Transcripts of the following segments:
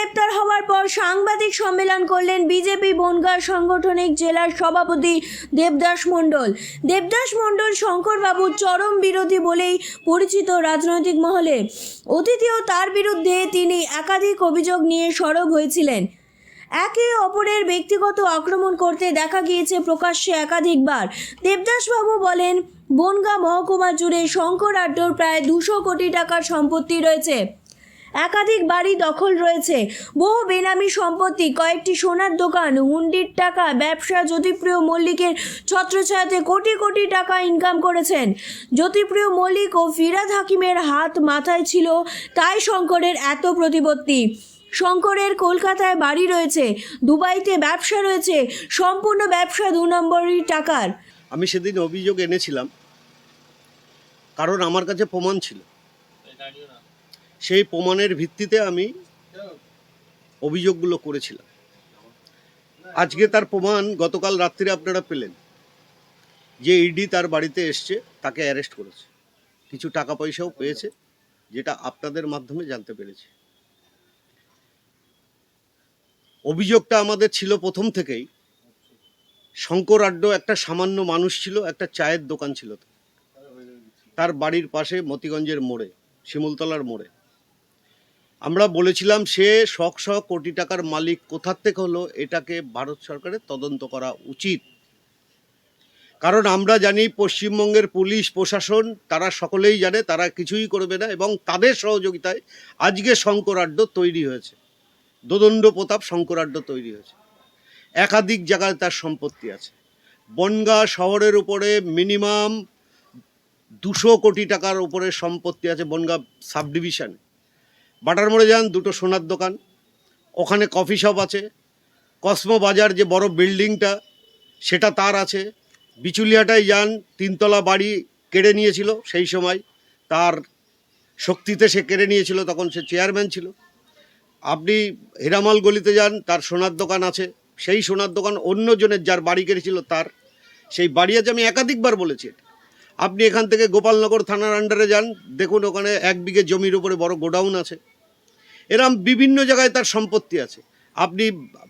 গ্রেপ্তার হওয়ার পর সাংবাদিক সম্মেলন করলেন বিজেপি বনগাঁ সাংগঠনিক জেলার সভাপতি দেবদাস মণ্ডল। দেবদাস মণ্ডল শঙ্করবাবুর চরম বিরোধী বলেই পরিচিত রাজনৈতিক মহলে। অতীতেও তার বিরুদ্ধে তিনি একাধিক অভিযোগ নিয়ে সরব হয়েছিলেন। একে অপরের ব্যক্তিগত আক্রমণ করতে দেখা গিয়েছে প্রকাশ্যে একাধিকবার। দেবদাসবাবু বলেন, বনগাঁ মহকুমা জুড়ে শঙ্কর আড্ডোর প্রায় দুশো কোটি টাকার সম্পত্তি রয়েছে। একাধিক বাড়ি দখল রয়েছে। বহু বেনামি সম্পত্তি, কয়েকটি সোনার দোকান, হুন্ডির টাকা, ব্যবসা, জ্যোতিপ্রিয় মল্লিকের ছত্রছায়াতে কোটি কোটি টাকা ইনকাম করেছেন। জ্যোতিপ্রিয় মল্লিক ও ফিরাদ হাকিমের হাত মাথায় ছিল তাই শঙ্করের এত প্রতিপত্তি। শঙ্করের কলকাতায় বাড়ি রয়েছে, দুবাইতে ব্যবসা রয়েছে, সম্পূর্ণ ব্যবসা দু নম্বরই টাকার। আমি সেদিন অভিযোগ এনেছিলাম, কারণ আমার কাছে প্রমাণ ছিল। সেই প্রমাণের ভিত্তিতে আমি অভিযোগগুলো করেছিলাম। আজকে তার প্রমাণ গতকাল রাত্রিরে আপনারা পেলেন। যে ইডি তার বাড়িতে এসছে, তাকে অ্যারেস্ট করেছে। কিছু টাকা পয়সাও পেয়েছে, যেটা আপনাদের মাধ্যমে জানতে পেরেছি। অভিযোগটা আমাদের ছিল প্রথম থেকেই। শঙ্কর আড্ড একটা সামান্য মানুষ ছিল, একটা চায়ের দোকান ছিল। তার বাড়ির পাশে মতিগঞ্জের মোড়ে, শিমুলতলার মোড়ে। আমরা বলেছিলাম সে শখ শখ কোটি টাকার মালিক কোথার থেকে হলো, এটাকে ভারত সরকারের তদন্ত করা উচিত। কারণ আমরা জানি পশ্চিমবঙ্গের পুলিশ, প্রশাসন, তারা সকলেই জানে, তারা কিছুই করবে না এবং তাদের সহযোগিতায় আজকে শঙ্করাড্ড তৈরি হয়েছে। দোদণ্ড প্রতাপ শঙ্করাড্ড তৈরি হয়েছে। একাধিক জায়গায় তার সম্পত্তি আছে। বনগাঁ শহরের উপরে মিনিমাম দুশো কোটি টাকার উপরে সম্পত্তি আছে বনগাঁ সাব ডিভিশনে বাটার মোড়ে যান, দুটো সোনার দোকান, ওখানে কফি শপ আছে, কসমো বাজার যে বড় বিল্ডিংটা, সেটা তার আছে, বিচুলিয়াটায় যান, তিনতলা বাড়ি কেড়ে নিয়েছিল সেই সময়, তার শক্তিতে সে কেড়ে নিয়েছিল, তখন সে চেয়ারম্যান ছিল। আপনি হীরামল গলিতে যান, তার সোনার দোকান আছে, সেই সোনার দোকান অন্যজনের যার বাড়ি কেড়েছিল তার, সেই বাড়ি আছে, আমি একাধিকবার বলেছি আপনি এখান থেকে গোপালনগর থানার আন্ডারে যান, দেখুন ওখানে এক বিঘে জমির উপরে বড় গোডাউন আছে এরম বিভিন্ন জায়গায় তার সম্পত্তি আছে। আপনি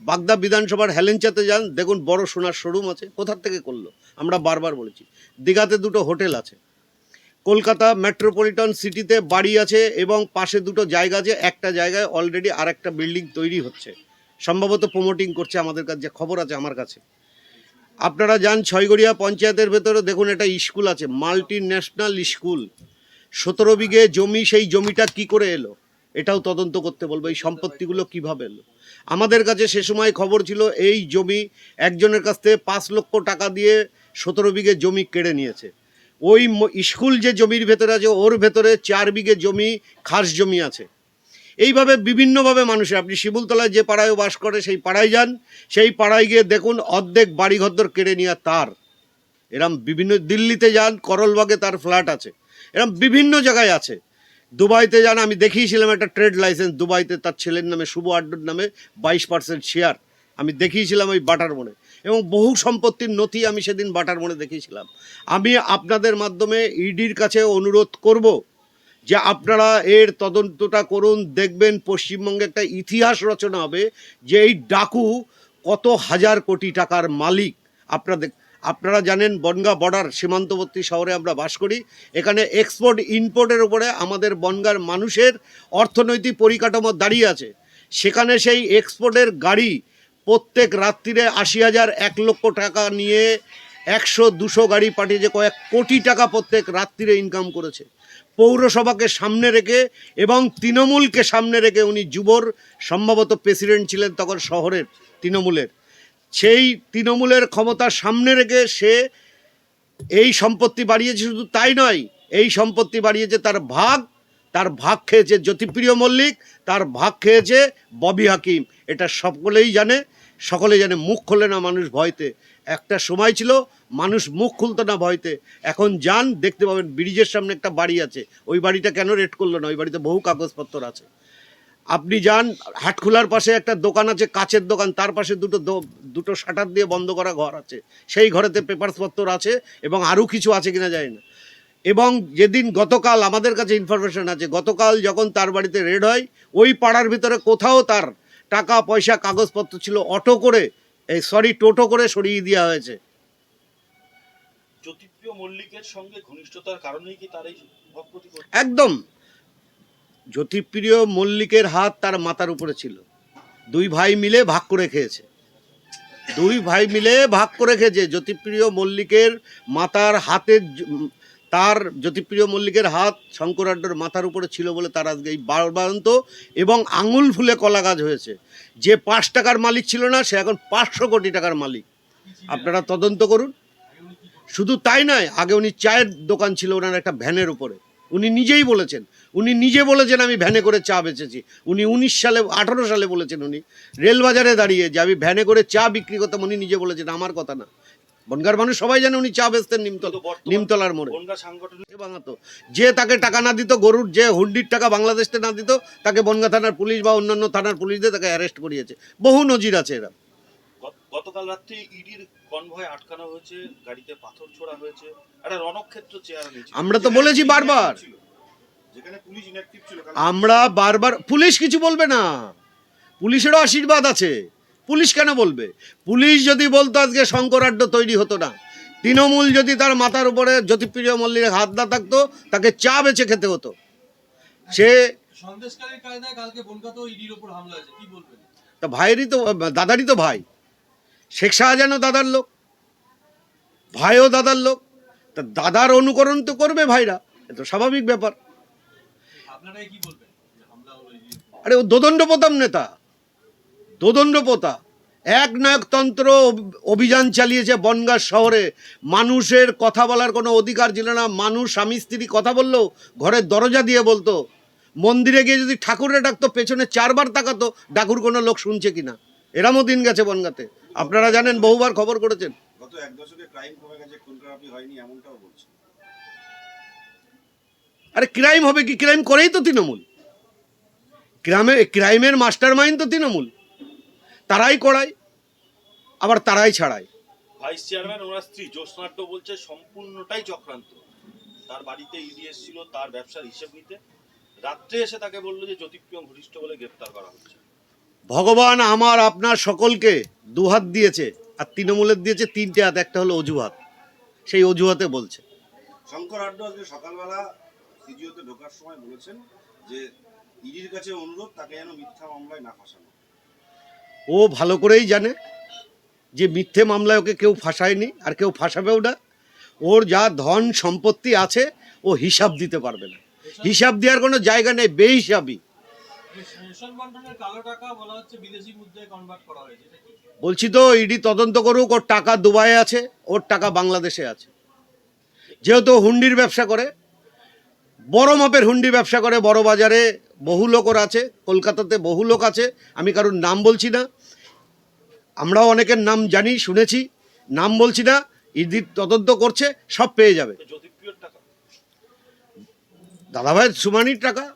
বাগদা বিধানসভার হেলেঞ্চাতে যান, দেখুন বড় সোনার শোরুম আছে, কোথার থেকে করল? আমরা বারবার বলেছি। দীঘাতে দুটো হোটেল আছে। কলকাতা মেট্রোপলিটন সিটিতে বাড়ি আছে এবং পাশে দুটো জায়গা আছে। একটা জায়গায় অলরেডি আর একটা বিল্ডিং তৈরি হচ্ছে। সম্ভবত প্রমোটিং করছে আমাদের কাছে, যে খবর আছে আমার কাছে। আপনারা যান ছয়গড়িয়া পঞ্চায়েতের ভেতরে, দেখুন একটা স্কুল আছে মাল্টি ন্যাশনাল স্কুল সতেরো বিঘে জমি, সেই জমিটা কি করে এলো? এটাও তদন্ত করতে বলব, এই সম্পত্তিগুলো কীভাবে এলো? আমাদের কাছে সে সময় খবর ছিল, এই জমি একজনের কাছ থেকে পাঁচ লক্ষ টাকা দিয়ে সতেরো বিঘে জমি কেড়ে নিয়েছে। ওই স্কুল যে জমির ভেতরে আছে, ওর ভেতরে চার বিঘে জমি, খাস জমি আছে। এইভাবে বিভিন্নভাবে মানুষের, আপনি শিবুলতলায় যে পাড়ায় বাস করে, সেই পাড়ায় যান, সেই পাড়ায় গিয়ে দেখুন, অর্ধেক বাড়িঘর কেড়ে নেওয়া তার। এরম বিভিন্ন দিল্লিতে যান, করলবাগে তার ফ্ল্যাট আছে। এরম বিভিন্ন জায়গায় আছে। দুবাইতে যান, আমি দেখিয়েছিলাম একটা ট্রেড লাইসেন্স, দুবাইতে তার ছেলের নামে, শুভ আড্ডুর নামে বাইশ পার্সেন্ট শেয়ার আমি দেখিয়েছিলাম ওই বাটার মোড়ে। এবং বহু সম্পত্তির নথি আমি সেদিন বাটার মোড়ে দেখিয়েছিলাম। আমি আপনাদের মাধ্যমে ইডির কাছে অনুরোধ করব যে আপনারা এর তদন্তটা করুন, দেখবেন পশ্চিমবঙ্গে একটা ইতিহাস রচনা হবে যে এই ডাকু কত হাজার কোটি টাকার মালিক আপনাদের আপনারা জানেন বনগা বর্ডার সীমান্তবর্তী শহরে আমরা বাস করি। এখানে এক্সপোর্ট ইম্পোর্টের উপরে আমাদের বনগার মানুষের অর্থনৈতিক পরিকাঠামো দাঁড়িয়ে আছে। সেখানে সেই এক্সপোর্টের গাড়ি প্রত্যেক রাত্রিরে আশি হাজার এক লক্ষ টাকা নিয়ে একশো দুশো গাড়ি পাঠিয়েছে কয়েক কোটি টাকা প্রত্যেক রাত্রিরে ইনকাম করেছে। পৌরসভাকে সামনে রেখে এবং তৃণমূলকে সামনে রেখে উনি যুবর, সম্ভবত প্রেসিডেন্ট ছিলেন তখন শহরের তৃণমূলের। সেই তৃণমূলের ক্ষমতা সামনে রেখে সে এই সম্পত্তি বাড়িয়েছে, শুধু তাই নয়, এই সম্পত্তি বাড়িয়েছে তার ভাগ তার ভাগ খেয়েছে জ্যোতিপ্রিয় মল্লিক, তার ভাগ খেয়েছে ববি হাকিম। এটা সকলেই জানে, সকলে জানে মুখ খোলে না মানুষ ভয়তে। একটা সময় ছিল, মানুষ মুখ খুলতো না ভয়তে। এখন যান, দেখতে পাবেন, ব্রিজের সামনে একটা বাড়ি আছে। ওই বাড়িটা কেন রেড করল না? ওই বাড়িতে বহু কাগজপত্র আছে। আপনি যান হাটখোলার পাশে একটা দোকান আছে কাচের দোকান তার পাশে দুটো দুটো শাটার দিয়ে বন্ধ করা ঘর আছে। সেই ঘরেতে পেপারসপত্র আছে এবং আরও কিছু আছে কিনা যায় না। এবং যেদিন গতকাল আমাদের কাছে ইনফরমেশন আছে গতকাল যখন তার বাড়িতে রেড হয় ওই পাড়ার ভিতরে কোথাও তার টাকা পয়সা কাগজপত্র ছিল অটো করে এই সরি টোটো করে সরিয়ে দেওয়া হয়েছে। জ্যোতিপ্রিয় মল্লিকের সঙ্গে ঘনিষ্ঠতার কারণেই কি তার এই একদম। জ্যোতিপ্রিয় মল্লিকের হাত তার মাথার উপরে ছিল। দুই ভাই মিলে ভাগ করে খেয়েছে। দুই ভাই মিলে ভাগ করে খেয়েছে। জ্যোতিপ্রিয় মল্লিকের মাথার হাতের তার জ্যোতিপ্রিয় মল্লিকের হাত শঙ্করাড্ডর মাথার উপরে ছিল বলে তার আজকে এই বারবারন্ত এবং আঙুল ফুলে কলা গাছ হয়েছে। যে পাঁচ টাকার মালিক ছিল না, সে এখন পাঁচশো কোটি টাকার মালিক। আপনারা তদন্ত করুন। শুধু তাই নয়, আগে উনি চায়ের দোকান ছিল ওনার একটা ভ্যানের উপরে। উনি নিজেই বলেছেন উনি নিজে বলেছেন আমি ভ্যানে করে চা বেচেছি। উনি উনিশ সালে আঠারো সালে বলেছেন উনি রেলবাজারে দাঁড়িয়ে যে আমি ভ্যানে করে চা বিক্রি করতাম উনি নিজে বলেছেন আমার কথা না। বনগার মানুষ সবাই জানে উনি চা বেচতেন নিমতল নিমতলার মোড়ে। বাঙাতো যে তাকে টাকা না দিত গরুর যে হুন্ডির টাকা বাংলাদেশে না দিত তাকে বনগা থানার পুলিশ বা অন্যান্য থানার পুলিশ দিয়ে তাকে অ্যারেস্ট করিয়েছে। বহু নজির আছে এরা। গতকাল রাত্রে ইডির কনভয় আটকানো হয়েছে গাড়িতে পাথর ছোড়া হয়েছে একটা রণক্ষেত্র নিয়েছে আমরা তো বলেছি বারবার। আমরা বারবার পুলিশ কিছু বলবে না। পুলিশেরও আশীর্বাদ আছে। পুলিশ কেন বলবে? পুলিশ যদি বলতো আজকে শঙ্করাড্ড তৈরি হতো না তৃণমূল যদি তার মাথার উপরে জ্যোতিপ্রিয় মল্লিকের হাত না থাকতো তাকে চা বেচে খেতে হতো। সে তা ভাইয়েরই তো দাদারই তো ভাই। শেখ শাহজাহানও দাদার লোক। ভাইও দাদার লোক। তা দাদার অনুকরণ তো করবে ভাইরা এ তো স্বাভাবিক ব্যাপার আপনারাই কি বলবেন যে হামলা হলো ইডির উপর? আরে ও দোদণ্ড প্রতাপ নেতা দোদণ্ড পোতা এক নায়কতন্ত্র অভিযান চালিয়েছে বনগাঁ শহরে। মানুষের কথা বলার কোনো অধিকার ছিল না। মানুষ স্বামী স্ত্রী কথা বললেও ঘরের দরজা দিয়ে বলতো। মন্দিরে গিয়ে যদি ঠাকুরে ডাকতো পেছনে চারবার তাকাতো ডাকুর কোনো লোক শুনছে কিনা? এরামও দিন গেছে বনগাতে। আপনারা জানেন বহুবার খবর করেছেন। গত এক দশকে ক্রাইম কমে গেছে খুন খারাপি হয়নি এমনটাও বলছে। আরে ক্রাইম হবে কি? ক্রাইম করেই তো তৃণমূল। ক্রামে ক্রাইমের মাস্টার মাইন্ড তো তৃণমূল। তারাই করায় আবার তারাই ছাড়ায়। ভাইস চেয়ারম্যান ওনার স্ত্রী জ্যোৎস্নাট্য বলছে সম্পূর্ণটাই চক্রান্ত। তার বাড়িতে ইডি এসেছিল তার ব্যবসার হিসেব নিতে। রাত্রে এসে তাকে বলল যে জ্যোতিপ্রিয় ঘনিষ্ঠ বলে গ্রেপ্তার করা হচ্ছে। ভগবান আমার আপনার সকলকে দুহাত দিয়েছে আর তৃণমূলের দিয়েছে তিনটে হাত। একটা হলো অজুহাত। সেই অজুহাতে বলছে। শঙ্কর আড্ড সকালবেলা সিজিওতে ঢোকার সময় বলেছেন যে ইডির কাছে অনুরোধ তাকে যেন মিথ্যা মামলায় না ফাঁসানো ও ভালো করেই জানে যে মিথ্যে মামলায় ওকে কেউ ফাঁসায়নি আর কেউ ফাঁসাবেও না। ওর যা ধন সম্পত্তি আছে ও হিসাব দিতে পারবে না। হিসাব দেওয়ার কোনো জায়গা নেই বেহিসাবি রেশন বন্টনের কালো টাকা বলা হচ্ছে বিদেশি মুদ্রায় কনভার্ট করা হয়েছে এটা কি? বলছি তো ইডি তদন্ত করুক ওর টাকা দুবাই আছে ওর টাকা বাংলাদেশে আছে। যেহেতু হুন্ডির ব্যবসা করে বড় মাপের হুন্ডি ব্যবসা করে বড় বাজারে বহু লোক আছে, কলকাতাতে বহু লোক আছে, আমি কারোর নাম বলছি না। আমরাও অনেকের নাম জানি, শুনেছি, নাম বলছি না ইডি তদন্ত করছে, সব পেয়ে যাবে। দাদাভাইয়ের সুমানির টাকা?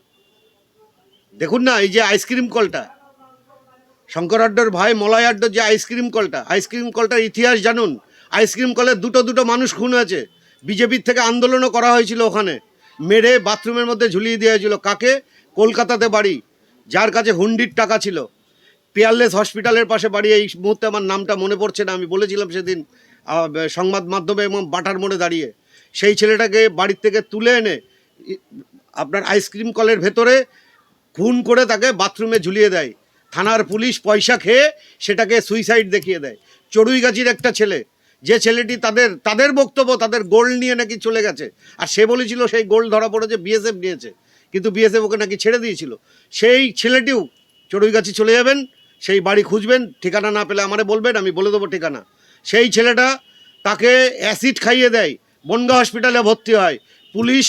দেখুন না, এই যে আইসক্রিম কলটা। শঙ্কর আড্ডর ভাই, মলয় আড্ডর যে আইসক্রিম কলটা, আইসক্রিম কলটার ইতিহাস জানুন। আইসক্রিম কলে দুটো দুটো মানুষ খুন হয়েছে। বিজেপির থেকে আন্দোলনও করা হয়েছিল ওখানে। মেরে বাথরুমের মধ্যে ঝুলিয়ে দেওয়া হয়েছিল। কাকে? কলকাতাতে বাড়ি, যার কাছে হুন্ডির টাকা ছিল। পিয়ারলেস হসপিটালের পাশে বাড়ি, এই মুহূর্তে আমার নামটা মনে পড়ছে না। আমি বলেছিলাম সেদিন সংবাদ মাধ্যমে এবং বাটার মোড়ে দাঁড়িয়ে। সেই ছেলেটাকে বাড়ির থেকে তুলে এনে আপনার আইসক্রিম কলের ভেতরে খুন করে তাকে বাথরুমে ঝুলিয়ে দেয়। থানার পুলিশ পয়সা খেয়ে সেটাকে সুইসাইড দেখিয়ে দেয়। চড়ুইগাছির একটা ছেলে যে ছেলেটি তাদের তাদের বক্তব্য, তাদের গোল্ড নিয়ে নাকি চলে গেছে। আর সে বলেছিল সেই গোল্ড ধরা পড়েছে বিএসএফ নিয়েছে। কিন্তু বিএসএফ ওকে নাকি ছেড়ে দিয়েছিল। সেই ছেলেটিও চড়ুইগাছি চলে যাবেন, সেই বাড়ি খুঁজবেন, ঠিকানা না পেলে আমারে বলবেন, আমি বলে দেবো ঠিকানা। সেই ছেলেটা তাকে অ্যাসিড খাইয়ে দেয়, বনগা হসপিটালে ভর্তি হয়। পুলিশ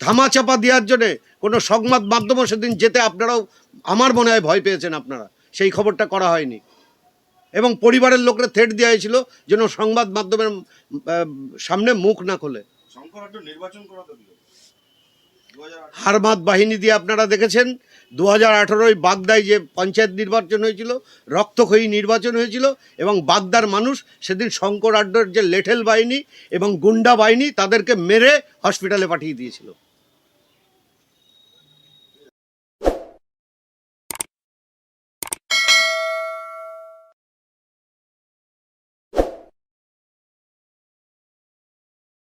ধামাচাপা দেওয়ার জন্যে কোনো সংবাদ মাধ্যমও সেদিন যেতে আপনারাও, আমার মনে হয় ভয় পেয়েছেন আপনারা। সেই খবরটা করা হয়নি। এবং পরিবারের লোকরা থ্রেট দেওয়া হয়েছিল যেন সংবাদ মাধ্যমের সামনে মুখ না খোলে। হারমাত বাহিনী দিয়ে আপনারা দেখেছেন দু হাজার আঠেরোয় বাগদায় যে পঞ্চায়েত নির্বাচন হয়েছিল রক্তক্ষয়ী নির্বাচন হয়েছিল এবং বাগদার মানুষ সেদিন শঙ্কর আড্ডর যে লেঠেল বাহিনী এবং গুন্ডা বাহিনী তাদেরকে মেরে হসপিটালে পাঠিয়ে দিয়েছিল।